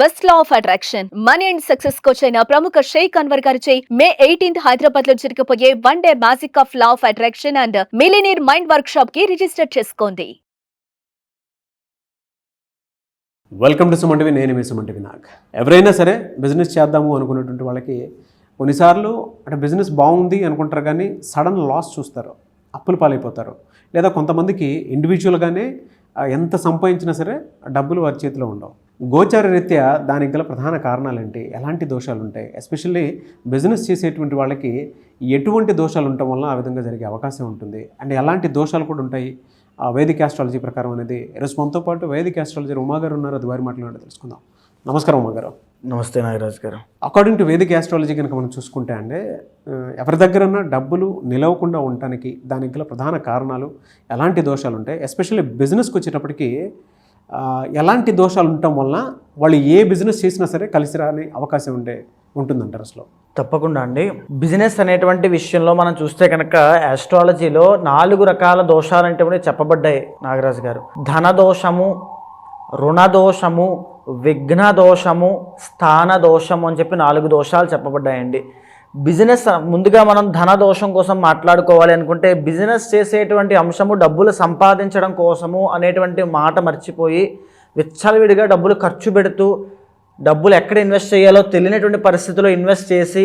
Best law of attraction. Money and success coach అయిన ప్రముఖ షేక్ అన్వర్ గారిచే మే ఎయిటీన్త్ హైదరాబాద్లో జరగబోయే one day magic of law of attraction and millionaire mind work షాప్కి register చేసుకోండి. Welcome to సుమంటివి నేను మీ సుమంటివి నాగ్. ఎవరైనా సరే బిజినెస్ చేద్దాము అనుకున్నటువంటి వాళ్ళకి కొన్నిసార్లు అంటే బిజినెస్ బాగుంది అనుకుంటారు కానీ సడన్ లాస్ చూస్తారు. అప్పులు పాలైపోతారు. లేదా కొంతమందికి ఇండివిజువల్గానే ఎంత సంపాదించినా సరే డబ్బులు వారి చేతిలో ఉండవు. గోచార రీత్యా దానికి గల ప్రధాన కారణాలు ఏంటి ఎలాంటి దోషాలు ఉంటాయి ఎస్పెషల్లీ బిజినెస్ చేసేటువంటి వాళ్ళకి ఎటువంటి దోషాలు ఉండటం వల్ల ఆ విధంగా జరిగే అవకాశం ఉంటుంది. అండ్ ఎలాంటి దోషాలు కూడా ఉంటాయి? ఆ వేదిక ఆస్ట్రాలజీ ప్రకారం అనేది. ఈరోజు మనతో పాటు వేదిక ఆస్ట్రాలజీ ఉమాగారు ఉన్నారు. అది వారి మాట్లాడి తెలుసుకుందాం. నమస్కారం ఉమాగారు. నమస్తే నాగరాజ్ గారు. అకార్డింగ్ టు వేదిక ఆస్ట్రాలజీ కనుక మనం చూసుకుంటే అంటే ఎవరి దగ్గరన్నా డబ్బులు నిలవకుండా ఉండటానికి దానికి గల ప్రధాన కారణాలు ఎలాంటి దోషాలు ఉంటాయి? ఎస్పెషల్లీ బిజినెస్కి వచ్చేటప్పటికి ఎలాంటి దోషాలు ఉండటం వలన వాళ్ళు ఏ బిజినెస్ చేసినా సరే కలిసి రాని అవకాశం ఉండే ఉంటుందంటారు అసలు? తప్పకుండా అండి. బిజినెస్ అనేటువంటి విషయంలో మనం చూస్తే కనుక ఆస్ట్రాలజీలో నాలుగు రకాల దోషాలు అంటే చెప్పబడ్డాయి నాగరాజు గారు. ధన దోషము రుణ దోషము విఘ్న దోషము స్థాన దోషము అని చెప్పి నాలుగు దోషాలు చెప్పబడ్డాయండి. బిజినెస్ ముందుగా మనం ధన దోషం కోసం మాట్లాడుకోవాలి అనుకుంటే బిజినెస్ చేసేటువంటి అంశము డబ్బులు సంపాదించడం కోసము అనేటువంటి మాట మర్చిపోయి విచ్చలవిడిగా డబ్బులు ఖర్చు పెడుతూ డబ్బులు ఎక్కడ ఇన్వెస్ట్ చేయాలో తెలియనటువంటి పరిస్థితిలో ఇన్వెస్ట్ చేసి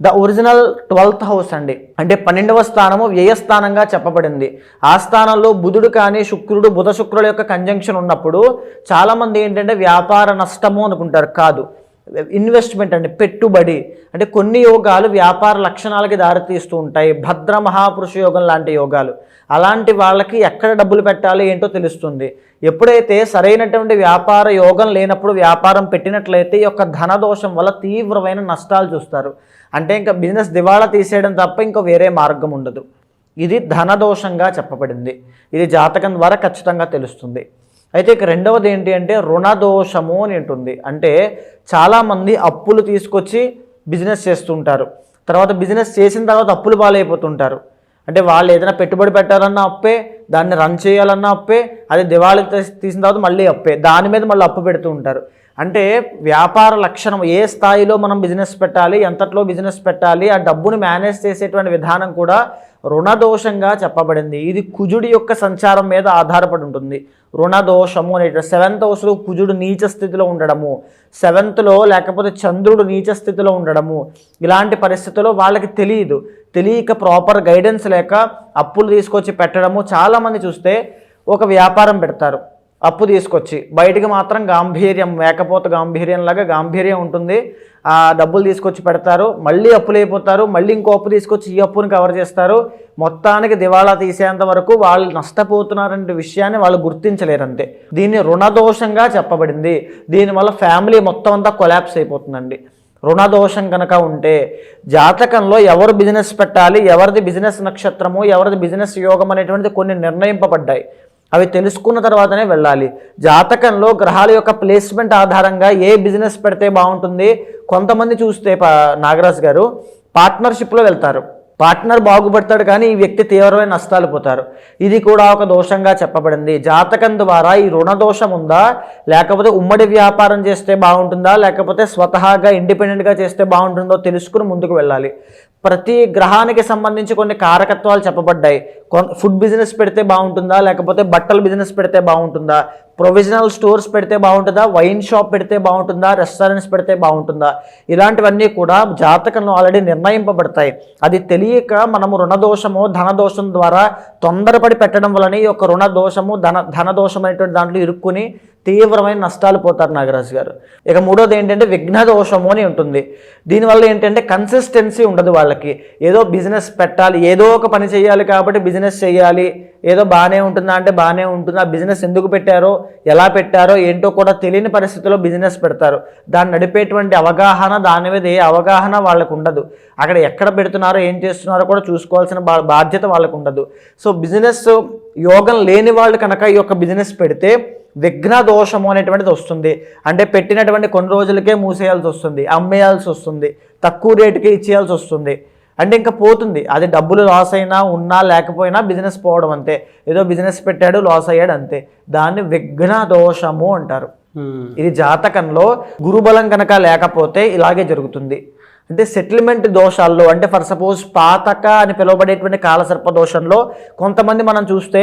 ద ఒరిజినల్ ట్వెల్త్ హౌస్ అండి. అంటే పన్నెండవ స్థానము వ్యయస్థానంగా చెప్పబడింది. ఆ స్థానంలో బుధుడు కానీ శుక్రుడు బుధ శుక్రుల యొక్క కంజంక్షన్ ఉన్నప్పుడు చాలామంది ఏంటంటే వ్యాపార నష్టము అనుకుంటారు. కాదు. ఇన్వెస్ట్మెంట్ అండి. పెట్టుబడి. అంటే కొన్ని యోగాలు వ్యాపార లక్షణాలకి దారితీస్తూ ఉంటాయి. భద్ర మహాపురుష యోగం లాంటి యోగాలు. అలాంటి వాళ్ళకి ఎక్కడ డబ్బులు పెట్టాలి ఏంటో తెలుస్తుంది. ఎప్పుడైతే సరైనటువంటి వ్యాపార యోగం లేనప్పుడు వ్యాపారం పెట్టినట్లయితే ఈ యొక్క ధనదోషం వల్ల తీవ్రమైన నష్టాలు చూస్తారు. అంటే ఇంకా బిజినెస్ దివాళా తీసేయడం తప్ప ఇంకా వేరే మార్గం ఉండదు. ఇది ధనదోషంగా చెప్పబడింది. ఇది జాతకం ద్వారా ఖచ్చితంగా తెలుస్తుంది. అయితే ఇక రెండవది ఏంటి అంటే రుణదోషము అని ఉంటుంది అంటే చాలామంది అప్పులు తీసుకొచ్చి బిజినెస్ చేస్తుంటారు. తర్వాత బిజినెస్ చేసిన తర్వాత అప్పులు పాలైపోతుంటారు. అంటే వాళ్ళు ఏదైనా పెట్టుబడి పెట్టాలన్నా అప్పే దాన్ని రన్ చేయాలన్నా అప్పే అది దివాళీ తీసిన తర్వాత మళ్ళీ అప్పే. దాని మీద మళ్ళీ అప్పు పెడుతూ ఉంటారు. అంటే వ్యాపార లక్షణం ఏ స్థాయిలో మనం బిజినెస్ పెట్టాలి ఎంతట్లో బిజినెస్ పెట్టాలి ఆ డబ్బును మేనేజ్ చేసేటువంటి విధానం కూడా రుణదోషంగా చెప్పబడింది. ఇది కుజుడి యొక్క సంచారం మీద ఆధారపడి ఉంటుంది. రుణదోషము అనే సెవెంత్ హౌస్లో కుజుడు నీచ స్థితిలో ఉండడము సెవెంత్లో లేకపోతే చంద్రుడు నీచ స్థితిలో ఉండడము ఇలాంటి పరిస్థితుల్లో వాళ్ళకి తెలియదు. తెలియక ప్రాపర్ గైడెన్స్ లేక అప్పులు తీసుకొచ్చి పెట్టడము చాలామంది చూస్తే ఒక వ్యాపారం పెడతారు. అప్పు తీసుకొచ్చి బయటికి మాత్రం గాంభీర్యం మేకపోత గాంభీర్యంలాగా గాంభీర్యం ఉంటుంది. ఆ డబ్బులు తీసుకొచ్చి పెడతారు మళ్ళీ అప్పులు అయిపోతారు మళ్ళీ ఇంకో అప్పు తీసుకొచ్చి ఈ అప్పును కవర్ చేస్తారు. మొత్తానికి దివాళా తీసేంత వరకు వాళ్ళు నష్టపోతున్నారనే విషయాన్ని వాళ్ళు గుర్తించలేరంతే. దీన్ని రుణదోషంగా చెప్పబడింది. దీనివల్ల ఫ్యామిలీ మొత్తం అంతా కొలాప్స్ అయిపోతుందండి. రుణదోషం కనుక ఉంటే జాతకంలో ఎవరు బిజినెస్ పెట్టాలి ఎవరిది బిజినెస్ నక్షత్రము ఎవరిది బిజినెస్ యోగం అనేటువంటిది కొన్ని నిర్ణయింపబడ్డాయి. అవి తెలుసుకున్న తర్వాతనే వెళ్ళాలి. జాతకంలో గ్రహాల యొక్క ప్లేస్మెంట్ ఆధారంగా ఏ బిజినెస్ పెడితే బాగుంటుంది కొంతమంది చూస్తే పా- గారు పార్ట్నర్షిప్లో వెళ్తారు. పార్ట్నర్ బాగుపడతాడు కానీ ఈ వ్యక్తి తీవ్రమైన నష్టాలు పోతారు. ఇది కూడా ఒక దోషంగా చెప్పబడింది. జాతకం ద్వారా ఈ రుణ దోషం ఉందా? లేకపోతే ఉమ్మడి వ్యాపారం చేస్తే బాగుంటుందా? లేకపోతే స్వతహాగా ఇండిపెండెంట్గా చేస్తే బాగుంటుందో తెలుసుకుని ముందుకు వెళ్ళాలి. ప్రతి గ్రహానికి సంబంధించి కొన్ని కారకత్వాలు చెప్పబడ్డాయి. కొన్ ఫుడ్ బిజినెస్ పెడితే బాగుంటుందా? లేకపోతే బట్టల బిజినెస్ పెడితే బాగుంటుందా? ప్రొవిజనల్ స్టోర్స్ పెడితే బాగుంటుందా? వైన్ షాప్ పెడితే బాగుంటుందా? రెస్టారెంట్స్ పెడితే బాగుంటుందా? ఇలాంటివన్నీ కూడా జాతకంలో ఆల్రెడీ నిర్ణయింపబడతాయి. అది తెలియక మనము రుణదోషము ధనదోషం ద్వారా తొందరపడి పెట్టడం వలన ఈ యొక్క రుణదోషము ధన ధనదోషం అనేటువంటి దాంట్లో ఇరుక్కుని తీవ్రమైన నష్టాలు పోతారు నాగరాజు గారు. ఇక మూడోది ఏంటంటే విఘ్న దోషము అని ఉంటుంది. దీనివల్ల ఏంటంటే కన్సిస్టెన్సీ ఉండదు వాళ్ళకి. ఏదో బిజినెస్ పెట్టాలి ఏదో ఒక పని చేయాలి కాబట్టి బిజినెస్ చేయాలి. ఏదో బాగానే ఉంటుందా అంటే బాగానే ఉంటుంది ఆ బిజినెస్ ఎందుకు పెట్టారో ఎలా పెట్టారో ఏంటో కూడా తెలియని పరిస్థితుల్లో బిజినెస్ పెడతారు. దాన్ని నడిపేటువంటి అవగాహన దాని మీద ఏ అవగాహన వాళ్ళకు ఉండదు. అక్కడ ఎక్కడ పెడుతున్నారో ఏం చేస్తున్నారో కూడా చూసుకోవాల్సిన బా బాధ్యత వాళ్ళకు ఉండదు. సో బిజినెస్ యోగం లేని వాళ్ళు కనుక ఈ యొక్క బిజినెస్ పెడితే విఘ్న దోషము అనేటువంటిది వస్తుంది. అంటే పెట్టినటువంటి కొన్ని రోజులకే మూసేయాల్సి వస్తుంది. అమ్మేయాల్సి వస్తుంది. తక్కువ రేటుకి ఇచ్చేయాల్సి వస్తుంది. అంటే ఇంకా పోతుంది. అది డబ్బులు లాస్ అయినా ఉన్నా లేకపోయినా బిజినెస్ పోవడం అంతే. ఏదో బిజినెస్ పెట్టాడు లాస్ అయ్యాడు అంతే. దాన్ని విఘ్న దోషము అంటారు ఇది జాతకంలో గురుబలం కనుక లేకపోతే ఇలాగే జరుగుతుంది. అంటే సెటిల్మెంట్ దోషాల్లో అంటే ఫర్ సపోజ్ పాతక అని పిలువబడేటువంటి కాలసర్ప దోషంలో కొంతమంది మనం చూస్తే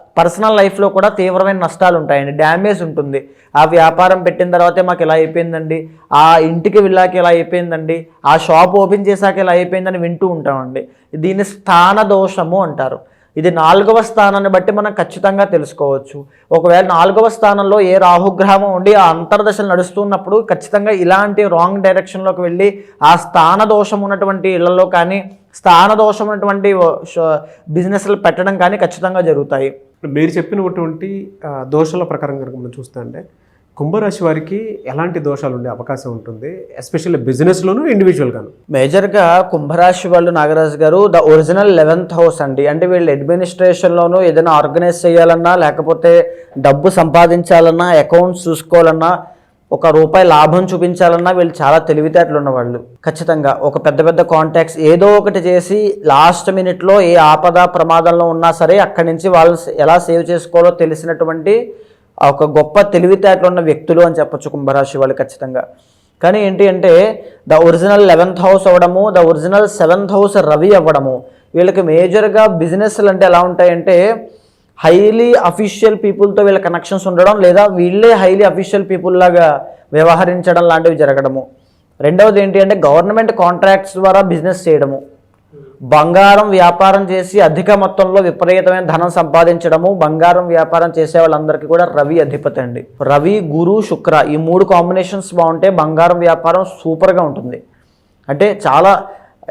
పర్సనల్ లైఫ్లో కూడా తీవ్రమైన నష్టాలు ఉంటాయండి. డ్యామేజ్ ఉంటుంది. ఆ వ్యాపారం పెట్టిన తర్వాతే మాకు ఇలా అయిపోయిందండి. ఆ ఇంటికి వెళ్ళాక ఇలా అయిపోయిందండి. ఆ షాప్ ఓపెన్ చేశాక ఇలా అయిపోయిందని వింటూ ఉంటామండి. దీన్ని స్థాన దోషము అంటారు. ఇది నాలుగవ స్థానాన్ని బట్టి మనం ఖచ్చితంగా తెలుసుకోవచ్చు. ఒకవేళ నాలుగవ స్థానంలో ఏ రాహుగ్రహం ఉండి ఆ అంతర్దశలు నడుస్తున్నప్పుడు ఖచ్చితంగా ఇలాంటి రాంగ్ డైరెక్షన్లోకి వెళ్ళి ఆ స్థాన దోషం ఉన్నటువంటి ఇళ్ళలో కానీ స్థాన దోషం ఉన్నటువంటి బిజినెస్లు పెట్టడం కానీ ఖచ్చితంగా జరుగుతాయి. మీరు చెప్పినటువంటి దోషాల ప్రకారం కనుక మనం చూస్తే అంటే కుంభరాశి వారికి ఎలాంటి దోషాలు ఉండే అవకాశం ఉంటుంది? ఎస్పెషల్లీ బిజినెస్లోను ఇండివిజువల్గాను మేజర్గా కుంభరాశి వాళ్ళు నాగరాజు గారు ద ఒరిజినల్ లెవెన్త్ హౌస్ అండి. అంటే వీళ్ళు అడ్మినిస్ట్రేషన్లోనూ ఏదైనా ఆర్గనైజ్ చేయాలన్నా లేకపోతే డబ్బు సంపాదించాలన్నా అకౌంట్స్ చూసుకోవాలన్నా ఒక రూపాయి లాభం చూపించాలన్నా వీళ్ళు చాలా తెలివితేటలు ఉన్నవాళ్ళు. ఖచ్చితంగా ఒక పెద్ద పెద్ద కాంటాక్ట్స్ ఏదో ఒకటి చేసి లాస్ట్ మినిట్లో ఏ ఆపద ప్రమాదంలో ఉన్నా సరే అక్కడి నుంచి వాళ్ళు ఎలా సేవ్ చేసుకోవాలో తెలిసినటువంటి ఆ ఒక గొప్ప తెలివితేటలు ఉన్న వ్యక్తులు అని చెప్పొచ్చు కుంభరాశి వాళ్ళు ఖచ్చితంగా. కానీ ఏంటి అంటే ద ఒరిజినల్ లెవెన్త్ హౌస్ అవ్వడము the original seventh house Ravi అవ్వడము వీళ్ళకి మేజర్గా బిజినెస్లు అంటే ఎలా ఉంటాయంటే హైలీ అఫీషియల్ పీపుల్తో వీళ్ళ కనెక్షన్స్ ఉండడం లేదా వీళ్ళే హైలీ అఫీషియల్ పీపుల్ లాగా వ్యవహరించడం లాంటివి జరగడము. రెండవది ఏంటి అంటే గవర్నమెంట్ కాంట్రాక్ట్స్ ద్వారా బిజినెస్ చేయడము. బంగారం వ్యాపారం చేసి అధిక మొత్తంలో విపరీతమైన ధనం సంపాదించడము బంగారం వ్యాపారం చేసే వాళ్ళందరికీ కూడా రవి అధిపతి అండి. రవి గురు శుక్ర ఈ మూడు కాంబినేషన్స్ బాగుంటే బంగారం వ్యాపారం సూపర్గా ఉంటుంది. అంటే చాలా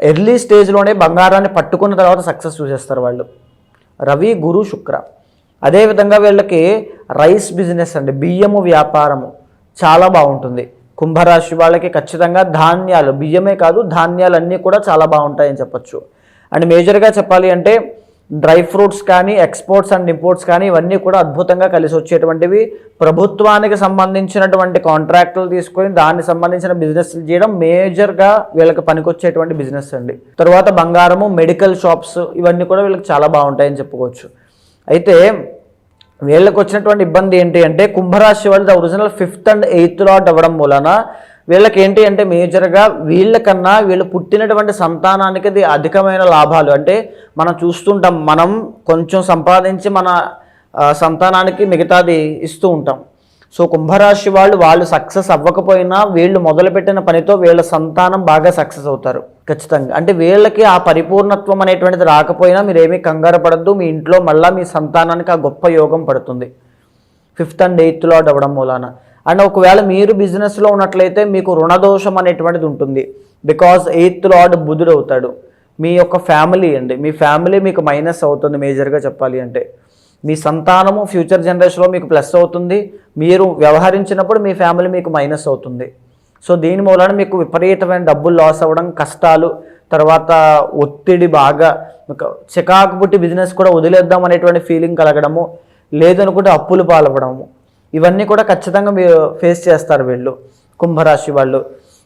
ఎర్లీ స్టేజ్లోనే బంగారాన్ని పట్టుకున్న తర్వాత సక్సెస్ చూసేస్తారు వాళ్ళు. రవి గురు శుక్ర. అదేవిధంగా వీళ్ళకి రైస్ బిజినెస్ అండి. బియ్యము వ్యాపారము చాలా బాగుంటుంది. కుంభరాశి వాళ్ళకి ఖచ్చితంగా ధాన్యాలు బియ్యమే కాదు ధాన్యాలు అన్నీ కూడా చాలా బాగుంటాయని చెప్పచ్చు. అండ్ మేజర్గా చెప్పాలి అంటే డ్రై ఫ్రూట్స్ కానీ ఎక్స్పోర్ట్స్ అండ్ ఇంపోర్ట్స్ కానీ ఇవన్నీ కూడా అద్భుతంగా కలిసి వచ్చేటువంటివి. ప్రభుత్వానికి సంబంధించినటువంటి కాంట్రాక్టులు తీసుకొని దానికి సంబంధించిన బిజినెస్ చేయడం మేజర్గా వీళ్ళకి పనికొచ్చేటువంటి బిజినెస్ అండి. తర్వాత బంగారము మెడికల్ షాప్స్ ఇవన్నీ కూడా వీళ్ళకి చాలా బాగుంటాయని చెప్పుకోవచ్చు. అయితే వీళ్ళకి వచ్చినటువంటి ఇబ్బంది ఏంటి అంటే కుంభరాశి వాళ్ళది original fifth and eighth lot అవ్వడం మూలన వీళ్ళకి ఏంటి అంటే మేజర్గా వీళ్ళకన్నా వీళ్ళు పుట్టినటువంటి సంతానానికి అది అధికమైన లాభాలు. అంటే మనం చూస్తుంటాం మనం కొంచెం సంపాదించి మన సంతానానికి మిగతాది ఇస్తూ ఉంటాం. సో కుంభరాశి వాళ్ళు వాళ్ళు సక్సెస్ అవ్వకపోయినా వీళ్ళు మొదలుపెట్టిన పనితో వీళ్ళ సంతానం బాగా సక్సెస్ అవుతారు. ఖచ్చితంగా. అంటే వీళ్ళకి ఆ పరిపూర్ణత్వం అనేటువంటిది రాకపోయినా మీరు ఏమీ కంగారు పడద్దు. మీ ఇంట్లో మళ్ళీ మీ సంతానానికి ఆ గొప్ప యోగం పడుతుంది. ఫిఫ్త్ అండ్ ఎయిత్ లాడ్ అవ్వడం మూలాన. అండ్ ఒకవేళ మీరు బిజినెస్లో ఉన్నట్లయితే మీకు రుణదోషం అనేటువంటిది ఉంటుంది. బికాజ్ ఎయిత్ లాడ్ బుధుడు అవుతాడు. మీ యొక్క ఫ్యామిలీ అండి. మీ ఫ్యామిలీ మీకు మైనస్ అవుతుంది మేజర్గా చెప్పాలి అంటే. మీ సంతానము ఫ్యూచర్ జనరేషన్లో మీకు ప్లస్ అవుతుంది. మీరు వ్యవహరించినప్పుడు మీ ఫ్యామిలీ మీకు మైనస్ అవుతుంది. సో దీని మూలన మీకు విపరీతమైన డబ్బులు లాస్ అవ్వడం కష్టాలు తర్వాత ఒత్తిడి బాగా చికాకు పుట్టి బిజినెస్ కూడా వదిలేద్దాం అనేటువంటి ఫీలింగ్ కలగడము లేదనుకుంటే అప్పులు పాల్పడము ఇవన్నీ కూడా ఖచ్చితంగా మీరు ఫేస్ చేస్తారు వీళ్ళు కుంభరాశి వాళ్ళు.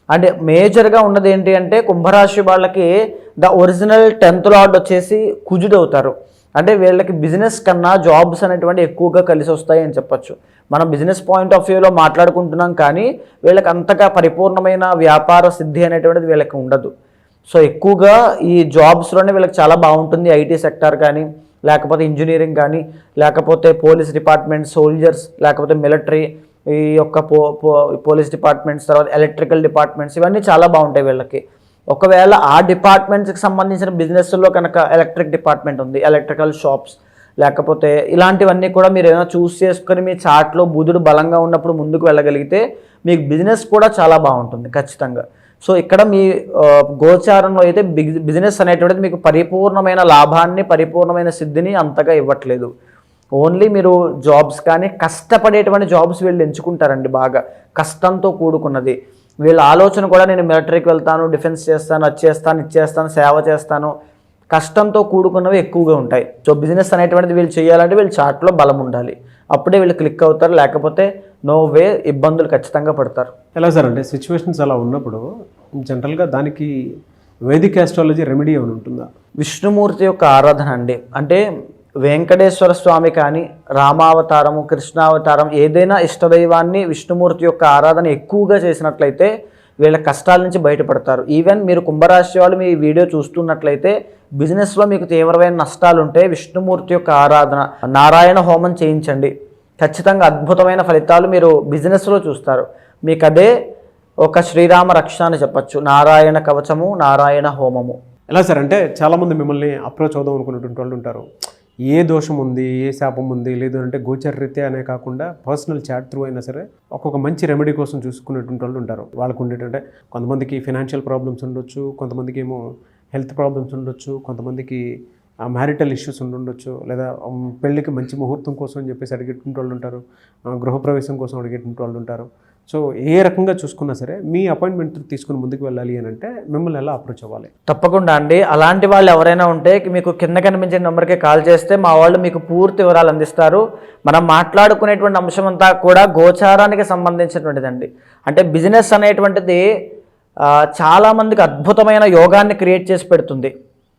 అంటే మేజర్గా ఉన్నది ఏంటి అంటే కుంభరాశి వాళ్ళకి ద ఒరిజినల్ టెన్త్ లార్డ్ వచ్చేసి కుజుడు అవుతారు. అంటే వీళ్ళకి బిజినెస్ కన్నా జాబ్స్ అనేటువంటి ఎక్కువగా కలిసి వస్తాయి అని చెప్పొచ్చు. మనం బిజినెస్ పాయింట్ ఆఫ్ వ్యూలో మాట్లాడుకుంటున్నాం కానీ వీళ్ళకి అంతగా పరిపూర్ణమైన వ్యాపార సిద్ధి అనేటువంటిది వీళ్ళకి ఉండదు. సో ఎక్కువగా ఈ జాబ్స్లోనే వీళ్ళకి చాలా బాగుంటుంది ఐటీ సెక్టార్ కానీ లేకపోతే ఇంజనీరింగ్ కానీ లేకపోతే పోలీస్ డిపార్ట్మెంట్ సోల్జర్స్ లేకపోతే మిలిటరీ ఈ యొక్క పో పో- పోలీస్ డిపార్ట్మెంట్స్ తర్వాత ఎలక్ట్రికల్ డిపార్ట్మెంట్స్ ఇవన్నీ చాలా బాగుంటాయి వీళ్ళకి. ఒకవేళ ఆ డిపార్ట్మెంట్స్కి సంబంధించిన బిజినెస్లో కనుక ఎలక్ట్రిక్ డిపార్ట్మెంట్ ఉంది ఎలక్ట్రికల్ షాప్స్ లేకపోతే ఇలాంటివన్నీ కూడా మీరు ఏమైనా చూస్ చేసుకొని మీ చాట్లో బుధుడు బలంగా ఉన్నప్పుడు ముందుకు వెళ్ళగలిగితే మీకు బిజినెస్ కూడా చాలా బాగుంటుంది ఖచ్చితంగా. సో ఇక్కడ మీ గోచారంలో అయితే బిగ్ బిజినెస్ అనేటువంటిది మీకు పరిపూర్ణమైన లాభాన్ని పరిపూర్ణమైన సిద్ధిని అంతగా ఇవ్వట్లేదు. ఓన్లీ మీరు జాబ్స్ కానీ కష్టపడేటువంటి జాబ్స్ వీళ్ళు ఎంచుకుంటారండి బాగా. కష్టంతో కూడుకున్నది. వీళ్ళ ఆలోచన కూడా నేను మిలిటరీకి వెళ్తాను డిఫెన్స్ చేస్తాను అది చేస్తాను ఇది చేస్తాను సేవ చేస్తాను. కష్టంతో కూడుకున్నవి ఎక్కువగా ఉంటాయి. సో బిజినెస్ అనేటువంటిది వీళ్ళు చేయాలంటే వీళ్ళు చాట్లో బలం ఉండాలి. అప్పుడే వీళ్ళు క్లిక్ అవుతారు లేకపోతే నో వే ఇబ్బందులు ఖచ్చితంగా పడతారు. ఎలా సార్ అంటే సిచ్యువేషన్స్ అలా ఉన్నప్పుడు జనరల్గా దానికి వేదిక్ ఆస్ట్రాలజీ రెమెడీ ఏమైనా ఉంటుందా? విష్ణుమూర్తి యొక్క ఆరాధన అండి. అంటే వెంకటేశ్వర స్వామి కానీ రామావతారము కృష్ణావతారం ఏదైనా ఇష్టదైవాన్ని విష్ణుమూర్తి యొక్క ఆరాధన ఎక్కువగా చేసినట్లయితే వీళ్ళ కష్టాల నుంచి బయటపడతారు. ఈవెన్ మీరు కుంభరాశి వాళ్ళు మీ వీడియో చూస్తున్నట్లయితే బిజినెస్లో మీకు తీవ్రమైన నష్టాలు ఉంటే విష్ణుమూర్తి యొక్క ఆరాధన నారాయణ హోమం చేయించండి. ఖచ్చితంగా అద్భుతమైన ఫలితాలు మీరు బిజినెస్లో చూస్తారు. మీకు అదే ఒక శ్రీరామ రక్ష అని చెప్పచ్చు. నారాయణ కవచము నారాయణ హోమము. ఎలా సార్ అంటే చాలామంది మిమ్మల్ని అప్రోచ్ అవుదాం అనుకున్నటువంటి వాళ్ళు ఉంటారు. ఏ దోషం ఉంది ఏ శాపం ఉంది లేదు అంటే గోచరరీత్యా అనే కాకుండా పర్సనల్ చాట్ త్రూ అయినా సరే ఒక్కొక్క మంచి రెమెడీ కోసం చూసుకునేటువంటి వాళ్ళు ఉంటారు. వాళ్ళకు ఉండేటంటే కొంతమందికి ఫినాన్షియల్ ప్రాబ్లమ్స్ ఉండొచ్చు కొంతమందికి ఏమో హెల్త్ ప్రాబ్లమ్స్ ఉండొచ్చు కొంతమందికి మ్యారిటల్ ఇష్యూస్ ఉండొచ్చు లేదా పెళ్ళికి మంచి ముహూర్తం కోసం అని చెప్పేసి అడిగేటువంటి వాళ్ళు ఉంటారు గృహప్రవేశం కోసం అడిగేటువంటి వాళ్ళు ఉంటారు. సో ఏ రకంగా చూసుకున్నా సరే మీ అపాయింట్మెంట్ తీసుకుని ముందుకు వెళ్ళాలి అని అంటే మిమ్మల్ని ఎలా అప్రోచ్ అవ్వాలి? తప్పకుండా అండి. అలాంటి వాళ్ళు ఎవరైనా ఉంటే మీకు కింద కనిపించే నెంబర్కి కాల్ చేస్తే మా వాళ్ళు మీకు పూర్తి వివరాలు అందిస్తారు. మనం మాట్లాడుకునేటువంటి అంశం అంతా కూడా గోచారానికి సంబంధించినటువంటిదండి. అంటే బిజినెస్ అనేటువంటిది చాలామందికి అద్భుతమైన యోగాన్ని క్రియేట్ చేసి పెడుతుంది.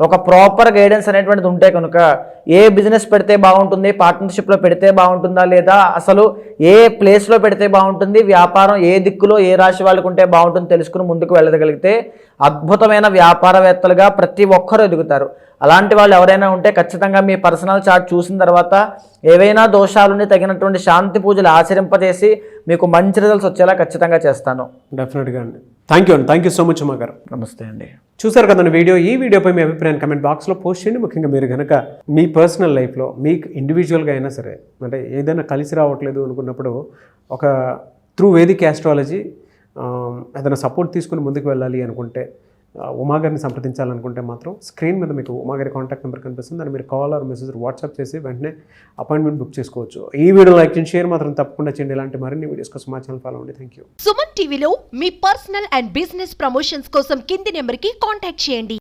ఒక ప్రాపర్ గైడెన్స్ అనేటువంటిది ఉంటే కనుక ఏ బిజినెస్ పెడితే బాగుంటుంది పార్ట్నర్షిప్లో పెడితే బాగుంటుందా లేదా అసలు ఏ ప్లేస్లో పెడితే బాగుంటుంది వ్యాపారం ఏ దిక్కులో ఏ రాశి వాళ్ళకు ఉంటే బాగుంటుంది తెలుసుకుని ముందుకు వెళ్ళగలిగితే అద్భుతమైన వ్యాపారవేత్తలుగా ప్రతి ఒక్కరూ ఎదుగుతారు. అలాంటి వాళ్ళు ఎవరైనా ఉంటే ఖచ్చితంగా మీ పర్సనల్ చార్ట్ చూసిన తర్వాత ఏవైనా దోషాలుని తగినటువంటి శాంతి పూజలు ఆచరింపజేసి మీకు మంచి రిజల్ట్స్ వచ్చేలా ఖచ్చితంగా చేస్తాను. డెఫినెట్గా అండి. థ్యాంక్ యూ అండి థ్యాంక్ యూ సో మచ్ అమ్మా గారు. నమస్తే అండి. చూసారు కదండి వీడియో ఈ వీడియోపై మీ అభిప్రాయాన్ని కమెంట్ బాక్స్లో పోస్ట్ చేయండి. ముఖ్యంగా మీరు కనుక మీ పర్సనల్ లైఫ్లో మీకు ఇండివిజువల్గా అయినా సరే అంటే ఏదైనా కలిసి రావట్లేదు అనుకున్నప్పుడు ఒక త్రూ వేదిక్ ఆస్ట్రాలజీ ఏదైనా సపోర్ట్ తీసుకుని ముందుకు వెళ్ళాలి అనుకుంటే ఉమాగారిని సంప్రదించాలనుకుంటే మాత్రం స్క్రీన్ మీద మీకు ఉమాగారి కాంటాక్ట్ నెంబర్ కనిపిస్తుంది. దాన్ని మీరు కాల్ ఆర్ మెసేజ్ వాట్సాప్ చేసి వెంటనే అపాయింట్మెంట్ బుక్ చేసుకోవచ్చు. ఈ వీడియో లైక్ చేయండి షేర్ మాత్రం తప్పకుండా చేయండి. ఇలాంటి మరిన్ని వీడియోస్ కోసం మా ఛానల్ ఫాలో అండి థ్యాంక్ యూ సుమన్ టీవీలో మీ పర్సనల్ అండ్ బిజినెస్ ప్రమోషన్స్ కోసం కింది నెంబర్కి కాంటాక్ట్ చేయండి.